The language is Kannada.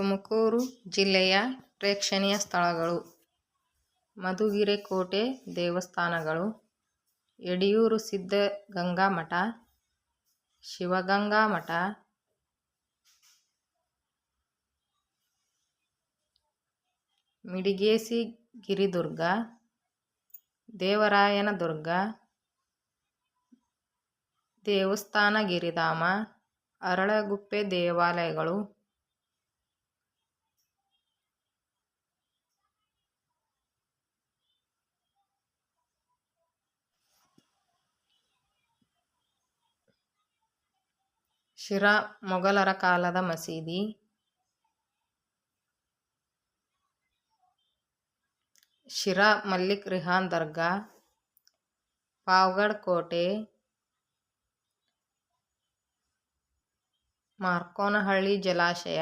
ತುಮಕೂರು ಜಿಲ್ಲೆಯ ಪ್ರೇಕ್ಷಣೀಯ ಸ್ಥಳಗಳು. ಮಧುಗಿರೆ ಕೋಟೆ ದೇವಸ್ಥಾನಗಳು. ಯಡಿಯೂರು ಸಿದ್ಧಗಂಗಾ ಮಠ ಶಿವಗಂಗಾ ಮಠ ಮಿಡಿಗೇಸಿ ಗಿರಿದುರ್ಗ. ದೇವರಾಯನ ದುರ್ಗ ದೇವಸ್ಥಾನ ಗಿರಿಧಾಮ ಅರಳಗುಪ್ಪೆ ದೇವಾಲಯಗಳು. ಶಿರಾ ಮೊಘಲರ ಕಾಲದ ಮಸೀದಿ. ಶಿರಾ ಮಲ್ಲಿಕ್ ರಿಹಾನ್ ದರ್ಗಾ. ಪಾವಗಡ್ ಕೋಟೆ. ಮಾರ್ಕೋನಹಳ್ಳಿ ಜಲಾಶಯ.